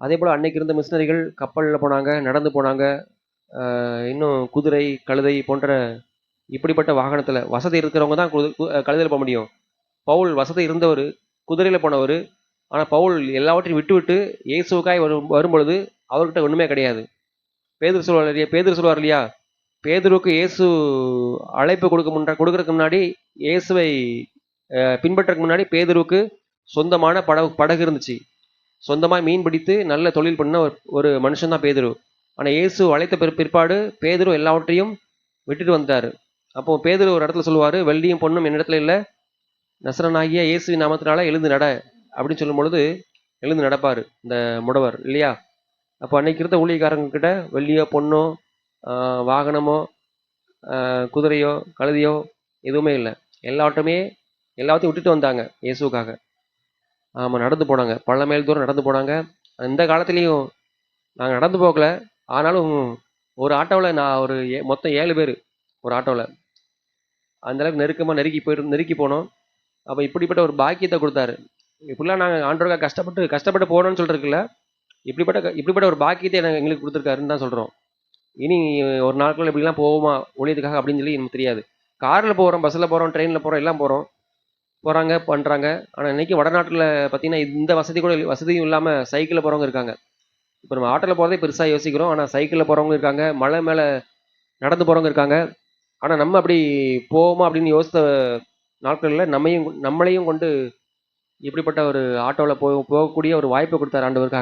அதே போல் அன்னைக்கு இருந்த மிஷினரிகள் கப்பலில் போனாங்க நடந்து போனாங்க இன்னும் குதிரை கழுதை போன்ற இப்படிப்பட்ட வாகனத்தில் வசதி இருக்கிறவங்க தான் கு- கழுதையில் போக முடியும். பவுல் வசதி இருந்தவர் குதிரையில் போனவர் ஆனால் பவுல் எல்லாவற்றையும் விட்டுவிட்டு இயேசுக்காய் வரும் வரும்பொழுது அவர்கிட்ட ஒன்றுமே கிடையாது. பேதர் சொல்வார் இல்லையா? பேதர் சொல்வார் இல்லையா? பேதுருவுக்கு இயேசு அழைப்பு கொடுக்க முன்னா கொடுக்கறதுக்கு முன்னாடி இயேசுவை அஹ், பின்பற்றதுக்கு முன்னாடி பேதருக்கு சொந்தமான படகு படகு இருந்துச்சு. சொந்தமாக மீன் பிடித்து நல்ல தொழில் பண்ண ஒரு ஒரு மனுஷன் தான் பேதுரு. ஆனால் இயேசு அழைத்த பிற பிற்பாடு பேதுரு எல்லாவற்றையும் விட்டுட்டு வந்தார். அப்போ பேதுரு ஒரு இடத்துல சொல்லுவார் வெள்ளியும் பொண்ணும் என்னிடத்துல இல்லை. நசரனாகிய இயேசு நாமத்தினால எழுந்து நட. அப்படின்னு சொல்லும் பொழுது எழுந்து நடப்பார் இந்த முடவர் இல்லையா? அப்போ அன்னைக்கு இருந்த ஊழியக்காரங்கக்கிட்ட வெள்ளியோ பொண்ணோ வாகனமோ குதிரையோ கழுதையோ எதுவுமே இல்லை. எல்லாவற்றமே எல்லாத்தையும் விட்டுட்டு வந்தாங்க இயேசுக்காக ஆமாம் நடந்து போனாங்க. பல மைல் தூரம் நடந்து போனாங்க. அந்த காலத்துலேயும் நாங்கள் நடந்து போகல. ஆனாலும் ஒரு ஆட்டோவில் நான் ஒரு ஏ- மொத்தம் ஏழு பேர் ஒரு ஆட்டோவில் அந்தளவுக்கு நெருக்கமாக நெருக்கி போயிரு நெருக்கி போனோம். அப்போ இப்படிப்பட்ட ஒரு பாக்கியத்தை கொடுத்தாரு. இப்படிலாம் நாங்கள் ஆண்டோருக்காக கஷ்டப்பட்டு கஷ்டப்பட்டு போனோம்னு சொல்கிறதுக்குல இப்படிப்பட்ட க- இப்படிப்பட்ட ஒரு பாக்கியத்தை எனக்கு எங்களுக்கு கொடுத்துருக்காருன்னு தான் சொல்கிறோம் இனி ஒரு நாட்கள் இப்படிலாம் போவோமா? ஒழியதுக்காக அப்படின்னு சொல்லி எனக்கு தெரியாது. காரில் போகிறோம் பஸ்ஸில் போகிறோம் ட்ரெயினில் போகிறோம் எல்லாம் போகிறோம் போகிறாங்க பண்ணுறாங்க ஆனால் இன்றைக்கி வடநாட்டில் பார்த்தீங்கன்னா இந்த வசதி கூட வசதியும் இல்லாமல் சைக்கிளில் போகிறவங்க இருக்காங்க. இப்போ நம்ம ஆட்டோவில் போகிறதே பெருசாக யோசிக்கிறோம். ஆனால் சைக்கிளில் போகிறவங்க இருக்காங்க. மலை மேலே நடந்து போகிறவங்க இருக்காங்க. ஆனால் நம்ம அப்படி போவோமா அப்படின்னு யோசித்த நாட்களில் நம்மையும் நம்மளையும் கொண்டு இப்படிப்பட்ட ஒரு ஆட்டோவில் போ போகக்கூடிய ஒரு வாய்ப்பை கொடுத்தார் ஆண்டவருக்காக